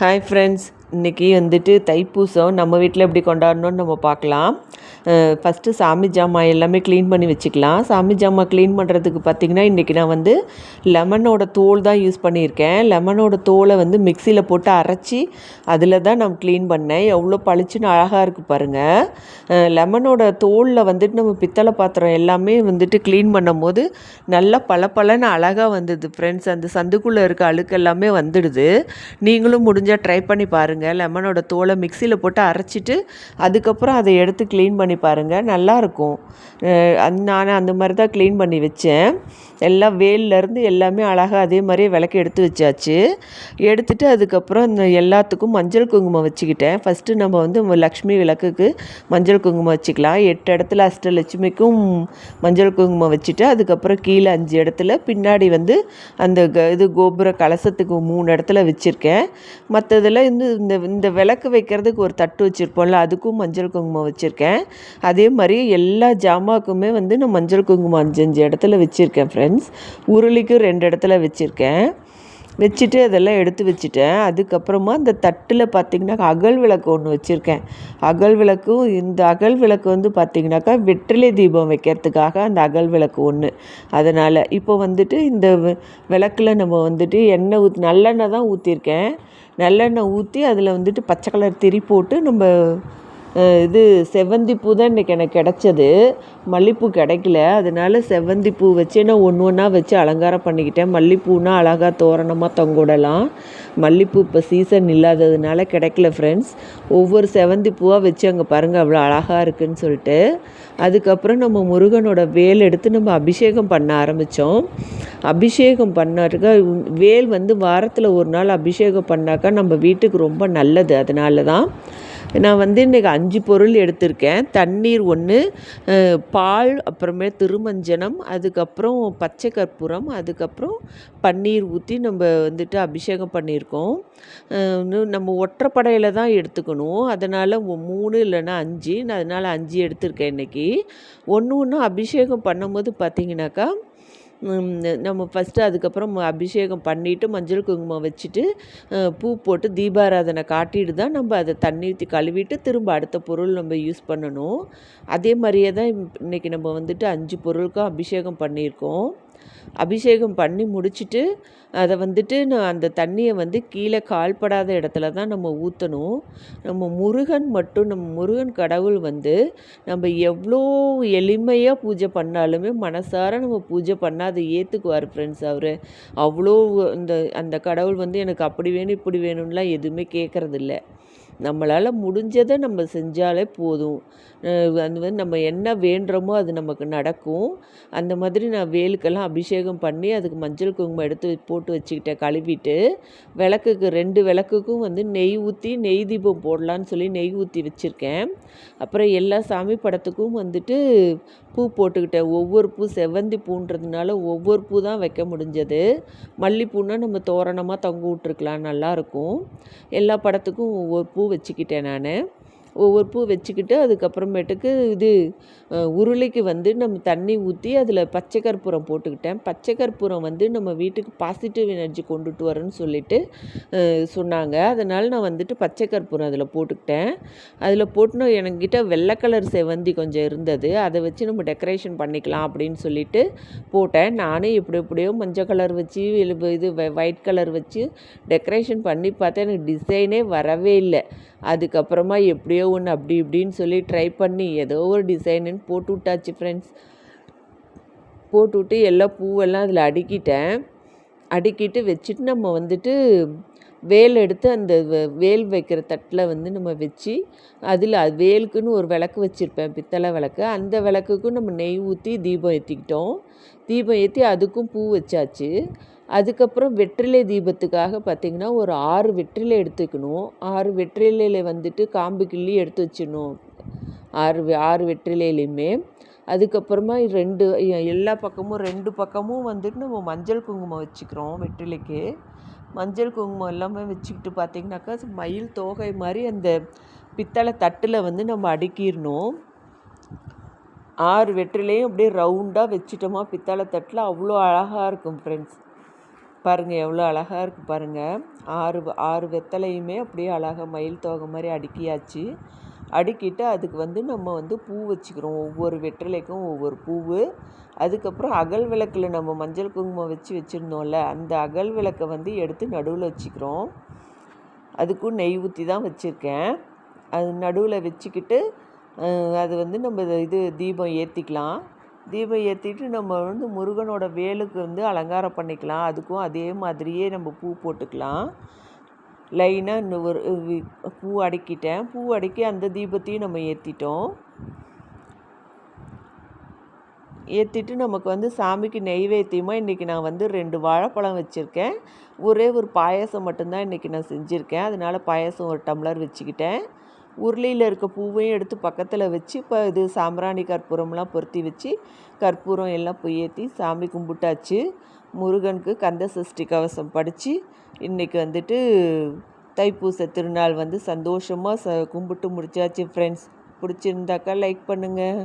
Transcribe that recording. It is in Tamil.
ஹாய் ஃப்ரெண்ட்ஸ் இன்றைக்கி வந்துட்டு தைப்பூசம் நம்ம வீட்டில் எப்படி கொண்டாடணும்னு நம்ம பார்க்கலாம். ஃபஸ்ட்டு சாமி ஜாமான் எல்லாமே க்ளீன் பண்ணி வச்சுக்கலாம். சாமி ஜாமான் க்ளீன் பண்ணுறதுக்கு பார்த்திங்கன்னா இன்றைக்கி நான் வந்து லெமனோட தோல் தான் யூஸ் பண்ணியிருக்கேன். லெமனோட தோலை வந்து மிக்சியில் போட்டு அரைச்சி அதில் தான் நான் க்ளீன் பண்ணேன். எவ்வளோ பளிச்சுன்னு அழகாக இருக்குது பாருங்கள் லெமனோட தோலில் வந்துட்டு நம்ம பித்தளை பாத்திரம் எல்லாமே வந்துட்டு க்ளீன் பண்ணும்போது நல்லா பல பலன்னு அழகாக வந்தது ஃப்ரெண்ட்ஸ் அந்த சந்துக்குள்ளே இருக்க அழுக்கு எல்லாமே வந்துடுது. நீங்களும் முடிஞ்சால் ட்ரை பண்ணி பாருங்கள் பாருங்கள் லெமனோட தோலை மிக்சியில் போட்டு அரைச்சிட்டு அதுக்கப்புறம் அதை எடுத்து க்ளீன் பண்ணி பாருங்கள் நல்லாயிருக்கும் நான் அந்த மாதிரி தான் க்ளீன் பண்ணி வச்சேன். எல்லாம் வேல்லேருந்து எல்லாமே அழகாக அதே மாதிரியே விளக்கு எடுத்து வச்சாச்சு. எடுத்துட்டு அதுக்கப்புறம் இந்த எல்லாத்துக்கும் மஞ்சள் குங்குமம் வச்சுக்கிட்டேன். ஃபஸ்ட்டு நம்ம வந்து லக்ஷ்மி விளக்குக்கு மஞ்சள் குங்குமம் வச்சுக்கலாம். எட்டு இடத்துல அஷ்டலட்சுமிக்கும் மஞ்சள் குங்குமம் வச்சுட்டு அதுக்கப்புறம் கீழே அஞ்சு இடத்துல பின்னாடி வந்து அந்த க இது கோபுர கலசத்துக்கு மூணு இடத்துல வச்சுருக்கேன். மற்றதில் இந்த இந்த இந்த விளக்கு வைக்கிறதுக்கு ஒரு தட்டு வச்சுருப்போம்ல அதுக்கும் மஞ்சள் குங்குமம் வச்சுருக்கேன். அதே மாதிரி எல்லா ஜாமாக்குமே வந்து நான் மஞ்சள் குங்குமம் அஞ்சு அஞ்சு இடத்துல வச்சுருக்கேன் ஃப்ரெண்ட்ஸ் உருளிக்கும் ரெண்டு இடத்துல வச்சுருக்கேன். வச்சுட்டு அதெல்லாம் எடுத்து வச்சுட்டேன். அதுக்கப்புறமா இந்த தட்டில் பார்த்திங்கனாக்கா அகல் விளக்கு ஒன்று வச்சுருக்கேன். அகல் விளக்கும் இந்த அகல் விளக்கு வந்து பார்த்திங்கனாக்கா வெற்றிலை தீபம் வைக்கிறதுக்காக அந்த அகல் விளக்கு ஒன்று அதனால் இப்போ வந்துட்டு இந்த விளக்கில் நம்ம வந்துட்டு எண்ணெய் ஊற்றி நல்லெண்ணெய் தான் ஊற்றிருக்கேன் நல்லெண்ணெய் ஊற்றி அதில் வந்துட்டு பச்சை கலர் திரி போட்டு நம்ம இது செவ்வந்தி பூ தான் இன்றைக்கி எனக்கு கிடச்சது. மல்லிகைப்பூ கிடைக்கல. அதனால செவ்வந்தி பூ வச்சு நான் ஒன்று ஒன்றா வச்சு அலங்காரம் பண்ணிக்கிட்டேன். மல்லிகைப்பூனா அழகாக தோரணமாக தொங்கிடலாம். மல்லிகைப்பூ இப்போ சீசன் இல்லாததுனால கிடைக்கல ஃப்ரெண்ட்ஸ் ஒவ்வொரு செவ்வந்தி பூவாக வச்சு அங்கே பாருங்கள் அவ்வளோ அழகாக இருக்குதுன்னு சொல்லிட்டு. அதுக்கப்புறம் நம்ம முருகனோட வேல் எடுத்து நம்ம அபிஷேகம் பண்ண ஆரம்பித்தோம் அபிஷேகம் பண்ணாருக்க வேல் வந்து வாரத்தில் ஒரு நாள் அபிஷேகம் பண்ணாக்கா நம்ம வீட்டுக்கு ரொம்ப நல்லது. அதனால தான் நான் வந்து இன்றைக்கி அஞ்சு பொருள் எடுத்திருக்கேன். தண்ணீர் ஒன்று பால் அப்புறமே திருமஞ்சனம் அதுக்கப்புறம் பச்சை கற்பூரம் அதுக்கப்புறம் பன்னீர் ஊற்றி நம்ம வந்துட்டு அபிஷேகம் பண்ணியிருக்கோம். நம்ம ஒற்றைப்படையில் தான் எடுத்துக்கணும். அதனால் மூணு இல்லைன்னா அஞ்சு. நான் அதனால் அஞ்சு எடுத்திருக்கேன் இன்றைக்கி ஒன்று ஒன்று அபிஷேகம் பண்ணும்போது பார்த்திங்கனாக்கா நம்ம ஃபஸ்ட்டு அதுக்கப்புறம் அபிஷேகம் பண்ணிவிட்டு மஞ்சள் குங்குமம் வச்சுட்டு பூ போட்டு தீபாராதனை காட்டிட்டு தான் நம்ம அதை தண்ணி ஊற்றி கழுவிட்டு திரும்ப அடுத்த பொருள் நம்ம யூஸ் பண்ணணும். அதே மாதிரியே தான் இன்றைக்கி நம்ம வந்துட்டு அஞ்சு பொருளுக்கும் அபிஷேகம் பண்ணியிருக்கோம். அபிஷேகம் பண்ணி முடிச்சுட்டு அதை வந்துட்டு நான் அந்த தண்ணியை வந்து கீழே கால்படாத இடத்துல தான் நம்ம ஊற்றணும் நம்ம முருகன் மட்டும் நம்ம முருகன் கடவுள் வந்து நம்ம எவ்வளோ எளிமையாக பூஜை பண்ணாலுமே மனசார நம்ம பூஜை பண்ணால் அதை ஏற்றுக்குவார் ஃப்ரெண்ட்ஸ் அவர். அவ்வளோ அந்த அந்த கடவுள் வந்து எனக்கு அப்படி வேணும் இப்படி வேணும்லாம் எதுவுமே கேட்குறதில்ல நம்மளால் முடிஞ்சதை நம்ம செஞ்சாலே போதும். அது வந்து நம்ம என்ன வேண்டுறோமோ அது நமக்கு நடக்கும். அந்த மாதிரி நான் வேலுக்கெல்லாம் அபிஷேகம் பண்ணி அதுக்கு மஞ்சள் குங்குமம் எடுத்து போட்டு வச்சுக்கிட்டேன் கழுவிட்டு. விளக்குக்கு ரெண்டு விளக்குக்கும் வந்து நெய் ஊற்றி நெய் தீபம் போடலான்னு சொல்லி நெய் ஊற்றி வச்சுருக்கேன். அப்புறம் எல்லா சாமி படத்துக்கும் வந்துட்டு பூ போட்டுக்கிட்டேன். ஒவ்வொரு பூ செவ்வந்தி பூன்றதுனால ஒவ்வொரு பூ தான் வைக்க முடிஞ்சது. மல்லிப்பூன்னா நம்ம தோரணமாக தொங்க விட்ருக்கலாம் நல்லாயிருக்கும் எல்லா படத்துக்கும் ஒவ்வொரு பூ வச்சுக்கிட்டேன் நான். ஒவ்வொரு பூ வச்சுக்கிட்டு அதுக்கப்புறமேட்டுக்கு இது உருளைக்கு வந்து நம்ம தண்ணி ஊற்றி அதில் பச்சை கற்பூரம் போட்டுக்கிட்டேன். பச்சை கற்பூரம் வந்து நம்ம வீட்டுக்கு பாசிட்டிவ் எனர்ஜி கொண்டுட்டு வரேன்னு சொல்லிட்டு சொன்னாங்க. அதனால் நான் வந்துட்டு பச்சை கற்பூரம் அதில் போட்டுக்கிட்டேன். அதில் போட்டுனா என்கிட்ட வெள்ளை கலர் செவந்தி கொஞ்சம் இருந்தது. அதை வச்சு நம்ம டெக்கரேஷன் பண்ணிக்கலாம் அப்படின்னு சொல்லிட்டு போட்டேன். நானும் எப்படி எப்படியோ மஞ்சள் கலர் வச்சு இது ஒயிட் கலர் வச்சு டெக்கரேஷன் பண்ணி பார்த்தேன். எனக்கு டிசைனே வரவே இல்லை. அதுக்கப்புறமா எப்படியோ ஒன்று அப்படி இப்படின்னு சொல்லி ட்ரை பண்ணி ஏதோ ஒரு டிசைனுன்னு போட்டு விட்டாச்சு ஃப்ரெண்ட்ஸ் போட்டுவிட்டு எல்லா பூவெல்லாம் அதில் அடுக்கிட்டேன். அடுக்கிட்டு வச்சுட்டு நம்ம வந்துட்டு வேல் எடுத்து அந்த வேல் வைக்கிற தட்டில் வந்து நம்ம வச்சு அதில் வேலுக்குன்னு ஒரு விளக்கு வச்சுருப்பேன் பித்தளை விளக்கு. அந்த விளக்குக்கும் நம்ம நெய் ஊற்றி தீபம் ஏற்றிக்கிட்டோம் தீபம் ஏற்றி அதுக்கும் பூ வச்சாச்சு. அதுக்கப்புறம் வெற்றிலை தீபத்துக்காக பார்த்திங்கன்னா ஒரு ஆறு வெற்றிலை எடுத்துக்கணும். ஆறு வெற்றிலையில் வந்துட்டு காம்பு கிள்ளி எடுத்து வச்சிடணும். ஆறு ஆறு வெற்றிலையிலையுமே அதுக்கப்புறமா ரெண்டு எல்லா பக்கமும் ரெண்டு பக்கமும் வந்துட்டு நம்ம மஞ்சள் குங்குமம் வச்சுக்கிறோம் வெற்றிலைக்கு. மஞ்சள் குங்குமம் எல்லாமே வச்சுக்கிட்டு பார்த்திங்கனாக்கா மயில் தோகை மாதிரி அந்த பித்தளை தட்டில் வந்து நம்ம அடுக்கிடணும். ஆறு வெற்றிலையும் அப்படியே ரவுண்டாக வச்சுட்டோமா பித்தளை தட்டில்? அவ்வளோ அழகாக இருக்கும் ஃப்ரெண்ட்ஸ் பாருங்கள் எவ்வளோ அழகாக இருக்குது பாருங்கள் ஆறு ஆறு வெத்தலையுமே அப்படியே அழகாக மயில் தோகை மாதிரி அடுக்கியாச்சு. அடுக்கிட்டு அதுக்கு வந்து நம்ம வந்து பூ வச்சுக்கிறோம். ஒவ்வொரு வெற்றிலைக்கும் ஒவ்வொரு பூவு. அதுக்கப்புறம் அகல் விளக்கில் நம்ம மஞ்சள் குங்குமம் வச்சு வச்சுருந்தோம்ல அந்த அகல் விளக்கை வந்து எடுத்து நடுவில் வச்சுக்கிறோம். அதுக்கும் நெய் ஊற்றி தான் வச்சுருக்கேன். அது நடுவில் வச்சுக்கிட்டு அது வந்து நம்ம இது தீபம் ஏற்றிக்கலாம் தீபம் ஏற்றிட்டு நம்ம வந்து முருகனோட வேலுக்கு வந்து அலங்காரம் பண்ணிக்கலாம். அதுக்கும் அதே மாதிரியே நம்ம பூ போட்டுக்கலாம். லைனாக இன்னும் ஒரு பூ அடுக்கிட்டேன். பூ அடுக்கி அந்த தீபத்தையும் நம்ம ஏற்றிட்டோம் ஏற்றிட்டு நமக்கு வந்து சாமிக்கு நெய்வேத்தியமாக இன்றைக்கி நான் வந்து ரெண்டு வாழைப்பழம் வச்சுருக்கேன். ஒரே ஒரு பாயசம் மட்டும்தான் இன்றைக்கி நான் செஞ்சுருக்கேன். அதனால் பாயசம் ஒரு டம்ளர் வச்சுக்கிட்டேன். உருளையில் இருக்க பூவையும் எடுத்து பக்கத்தில் வச்சு இப்போ இது சாம்பிராணி கற்பூரம்லாம் பொருத்தி வச்சு கற்பூரம் எல்லாம் போய் ஏற்றி சாமி கும்பிட்டாச்சு. முருகனுக்கு கந்த சஷ்டி கவசம் படித்து இன்றைக்கி வந்துட்டு தைப்பூச திருநாள் வந்து சந்தோஷமாக ச கும்பிட்டு முடிச்சாச்சு ஃப்ரெண்ட்ஸ் பிடிச்சிருந்தாக்கா லைக் பண்ணுங்கள்